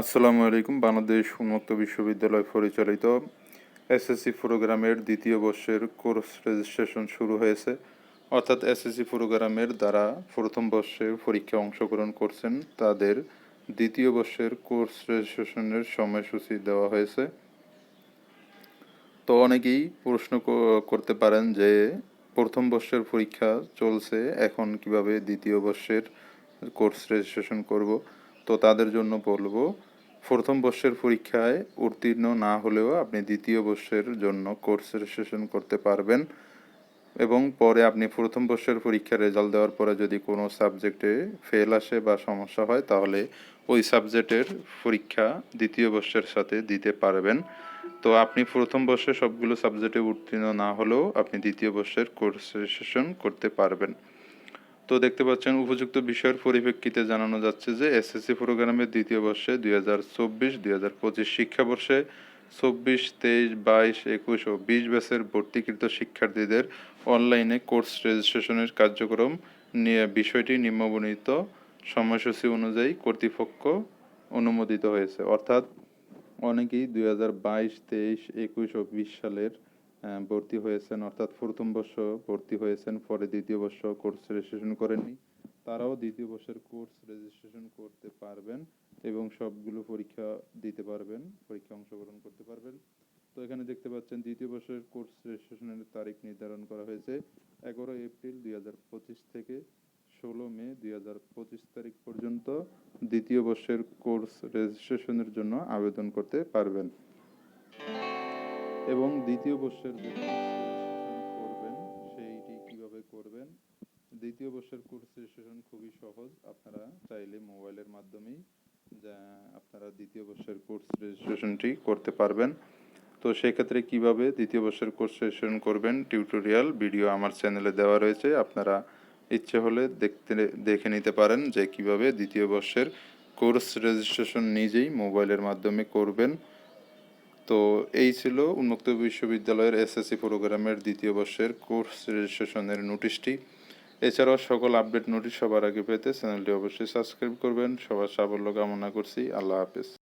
আসসালামু আলাইকুম। বাংলাদেশ উন্মুক্ত বিশ্ববিদ্যালয় পরিচালিত এসএসসি প্রোগ্রামের দ্বিতীয় বর্ষের কোর্স রেজিস্ট্রেশন শুরু হয়েছে। অর্থাৎ এসএসসি প্রোগ্রামের দ্বারা প্রথম বর্ষের পরীক্ষায় অংশগ্রহণ করছেন। তাদের দ্বিতীয় বর্ষের কোর্স রেজিস্ট্রেশনের সময়সূচি দেওয়া হয়েছে। তো অনেকেই প্রশ্ন করতে পারেন যে প্রথম বর্ষের পরীক্ষা চলছে, এখন কীভাবে দ্বিতীয় বর্ষের কোর্স রেজিস্ট্রেশন করব? তো তাদের জন্য বলব, প্রথম বর্ষের পরীক্ষায় উত্তীর্ণ না হলেও আপনি দ্বিতীয় বর্ষের জন্য কোর্স রেজিস্ট্রেশন করতে পারবেন এবং পরে আপনি প্রথম বর্ষের পরীক্ষার রেজাল্ট দেওয়ার পরে যদি কোনো সাবজেক্টে ফেল আসে বা সমস্যা হয়, তাহলে ওই সাবজেক্টের পরীক্ষা দ্বিতীয় বর্ষের সাথে দিতে পারবেন। তো আপনি প্রথম বর্ষে সবগুলো সাবজেক্টে উত্তীর্ণ না হলেও আপনি দ্বিতীয় বর্ষের কোর্স রেজিস্ট্রেশন করতে পারবেন। তো দেখতে পাচ্ছেন, উপযুক্ত বিষয়ের পরিপ্রেক্ষিতে জানানো যাচ্ছে যে এসএসসি প্রোগ্রামের দ্বিতীয় বর্ষে দুই হাজার চব্বিশ, দুই হাজার পঁচিশ শিক্ষাবর্ষে চব্বিশ, তেইশ, বাইশ, একুশ ও বিশ ব্যাচের ভর্তিকৃত শিক্ষার্থীদের অনলাইনে কোর্স রেজিস্ট্রেশনের কার্যক্রম নিয়ে বিষয়টি নিম্নবর্ণিত সময়সূচি অনুযায়ী কর্তৃপক্ষ অনুমোদিত হয়েছে। অর্থাৎ অনেকেই দুই হাজার বাইশ, তেইশ, একুশ ও বিশ সালের ভর্তি হয়েছেন, অর্থাৎ প্রথম বর্ষ ভর্তি হয়েছেন, পরে দ্বিতীয় বর্ষ কোর্স রেজিস্ট্রেশন করেননি। তারাও দ্বিতীয় বর্ষের কোর্স রেজিস্ট্রেশন করতে পারবেন এবং সবগুলো পরীক্ষা দিতে পারবেন, পরীক্ষা অংশগ্রহণ করতে পারবেন। তো এখানে দেখতে পাচ্ছেন, দ্বিতীয় বর্ষের কোর্স রেজিস্ট্রেশনের তারিখ নির্ধারণ করা হয়েছে এগারো এপ্রিল দুই হাজার পঁচিশ থেকে ষোলো মে দুই হাজার পঁচিশ তারিখ পর্যন্ত দ্বিতীয় বর্ষের কোর্স রেজিস্ট্রেশনের জন্য আবেদন করতে পারবেন। এবং দ্বিতীয় বর্ষের করবেন, সেইটি কীভাবে করবেন? দ্বিতীয় বর্ষের কোর্স রেজিস্ট্রেশন খুবই সহজ। আপনারা চাইলে মোবাইলের মাধ্যমেই যা আপনারা দ্বিতীয় বর্ষের কোর্স রেজিস্ট্রেশনটি করতে পারবেন। তো সেক্ষেত্রে কীভাবে দ্বিতীয় বর্ষের কোর্স রেজিস্ট্রেশন করবেন? টিউটোরিয়াল, ভিডিও আমার চ্যানেলে দেওয়া রয়েছে। আপনারা ইচ্ছে হলে দেখতে, দেখে নিতে পারেন যে কীভাবে দ্বিতীয় বর্ষের কোর্স রেজিস্ট্রেশন নিজেই মোবাইলের মাধ্যমে করবেন। তো এই ছিল উন্মুক্ত বিশ্ববিদ্যালয়ের এসএসসি প্রোগ্রামের দ্বিতীয় বর্ষের কোর্স রেজিস্ট্রেশনের নোটিশটি। এছাড়াও সকল আপডেট নোটিশ সবার আগে পেতে চ্যানেলটি অবশ্যই সাবস্ক্রাইব করবেন। সবার সাফল্য কামনা করছি। আল্লাহ হাফেজ।